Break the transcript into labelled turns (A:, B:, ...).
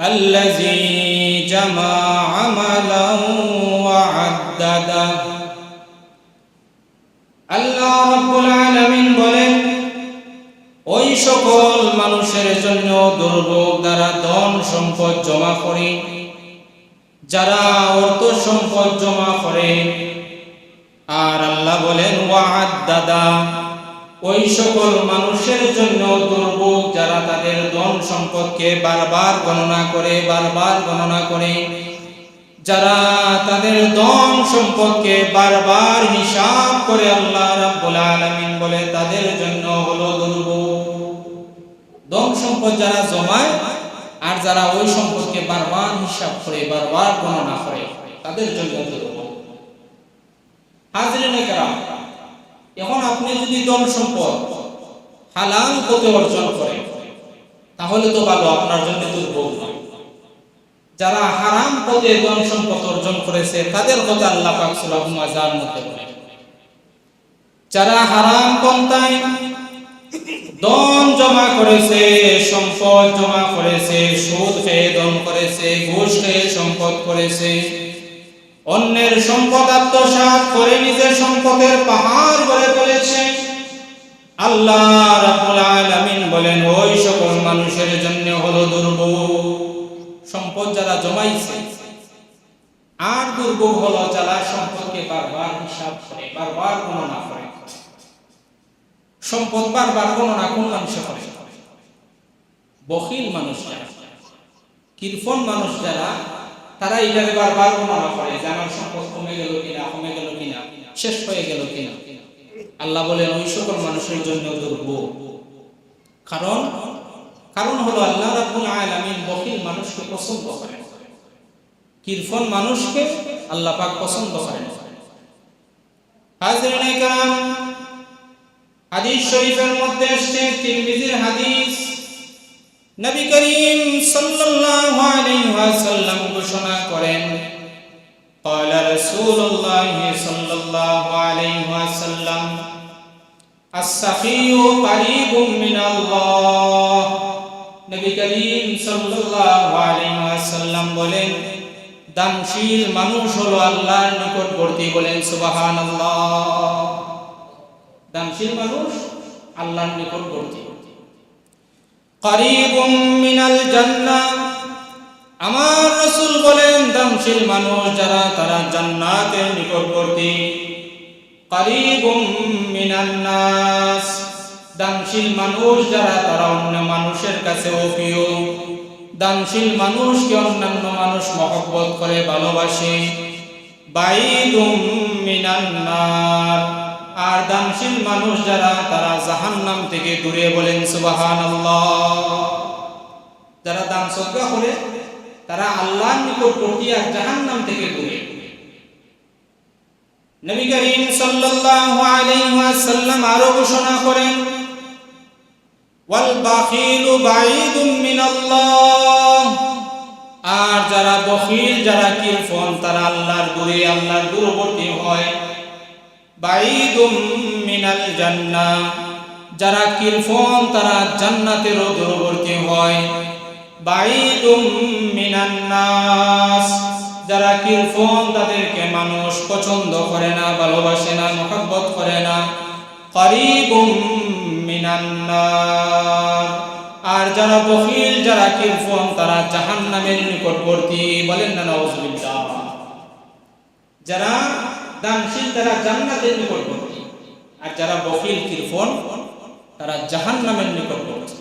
A: الذي جمع عملا وعدده আল্লাহ রাব্বুল আলামিন বলেন ওই সকল মানুষের জন্য দুর্ভোগ দ্বারা ধন সম্পদ জমা করে যারা অর্থ সম্পদ জমা করে আর আল্লাহ বলেন ওয়াহাদ দাদা ওই সকল মানুষের জন্য দুর্ভোগ যারা তাদের ধন সম্পদকে বারবার গণনা করে, বারবার গণনা করে, যারা তাদের ধন সম্পদকে বারবার হিসাব করে আল্লাহ রাব্বুল আলামিন বলে, তাদের জন্য হলো দুর্ভোগ। ধন সম্পদ যারা জমায় আর যারা ওই সম্পদকে বারবার হিসাব করে, বারবার গণনা করে, তাদের জন্য দুর্ভোগ। হাজরিন কেরাম এখন আপনি যদি ধন সম্পদ হালাল পথে অর্জন করেন, তাহলে তো ভালো, আপনার জন্য দুর্ভোগ নয়। যারা হারাম পথে ধন সম্পদ অর্জন করেছে, তাদের কথা আল্লাহ পাক সূরা মাজার মধ্যে বলেন। যারা হারাম পন্থায় ধন জমা করেছে, সম্পদ জমা করেছে, সুদ খেয়ে ধন করেছে, ঘুষ খেয়ে সম্পদ করেছে অন্যের সম্পদ আত্মসাৎ করে নিজের সম্পদের পাহাড় গড়ে ফেলেছে আল্লাহ রাব্বুল আলামিন বলেন, ওই সকল মানুষের জন্য হলো দুর্ভোগ, সম্পদ যারা জমাইছে, আর দুর্ভোগ হলো যারা সম্পদকে বারবার হিসাব করে, বারবার গণনা করে। সম্পদ বারবার গণনা কোন মানুষে করে? বখিল মানুষ যারা কৃপণ মানুষ যারা তারা এটাকে বারবার গণনা করে যে আমার সম্পদ কমে গেল কিনা কমে গেল কিনা শেষ হয়ে গেল কিনা আল্লাহ বলেন ওই সকল মানুষের জন্য দুর্ভোগ কারণ কারণ হলো আল্লাহ রাব্বুল আলামিন বখিল মানুষকে পছন্দ করেন কিরফন মানুষকে আল্লাহ পাক পছন্দ করেন হাজিরিন کرام হাদিস শরীফের মধ্যে এসেছে তিরমিজির হাদিস নবী করিম সাল্লাল্লাহু আলাইহি ওয়াসাল্লাম وسلم السخي قريب من الله নবী করিম সাল্লাল্লাহু আলাইহি ওয়াসাল্লাম বলেন দানশীল মানুষ হলো আল্লাহর নিকটবর্তী বলেন সুবহানাল্লাহ দানশীল মানুষ আল্লাহর নিকটবর্তী করিবুম মিনাল জান্নাহ আমার রাসূল বলেন দানশীল মানুষ যারা তারা জান্নাতের নিকটবর্তী করিবুম মিনান নাস। দানশীল মানুষ যারা, তারা অন্য মানুষের কাছে প্রিয় দানশীল মানুষকে অন্যান্য মানুষ মহব্বত করে, ভালোবাসে। বাইদুম মিনান আর দানশীল মানুষ যারা, তারা জাহান্নাম থেকে দূরে বলেন, সুবহানাল্লাহ। যারা দান সদকা করে, তারা আল্লাহর নিকটবর্তী আর জাহান্নাম থেকে দূরে। নবী করিম সাল্লাল্লাহু আলাইহি ওয়াসাল্লাম আরও ঘোষণা করেন, ওয়াল বাখিলু বাইদুম মিনাল্লাহ। আর যারা বখিল, যারা কিরফন তারা আল্লাহর দূরে আল্লাহর দূরবর্তী হয়। বাইদুম মিনাল জান্নাহ। যারা কিরফন তারা জান্নাতেরও দূরবর্তী হয়। বাইদুম মিনান নাস। যারা কিরফন তাদেরকে মানুষ পছন্দ করে না, ভালোবাসে না, মহব্বত করে না। আর যারা বখিল যারা কিরফন তারা জাহান নামের নিকটবর্তী। বলেন না নওয়াজুবিল্লাহ যারা দানশীল, তারা জান্নাতের নিকটবর্তী। আর যারা বখিল কিরফন তারা জাহান নামের নিকটবর্তী।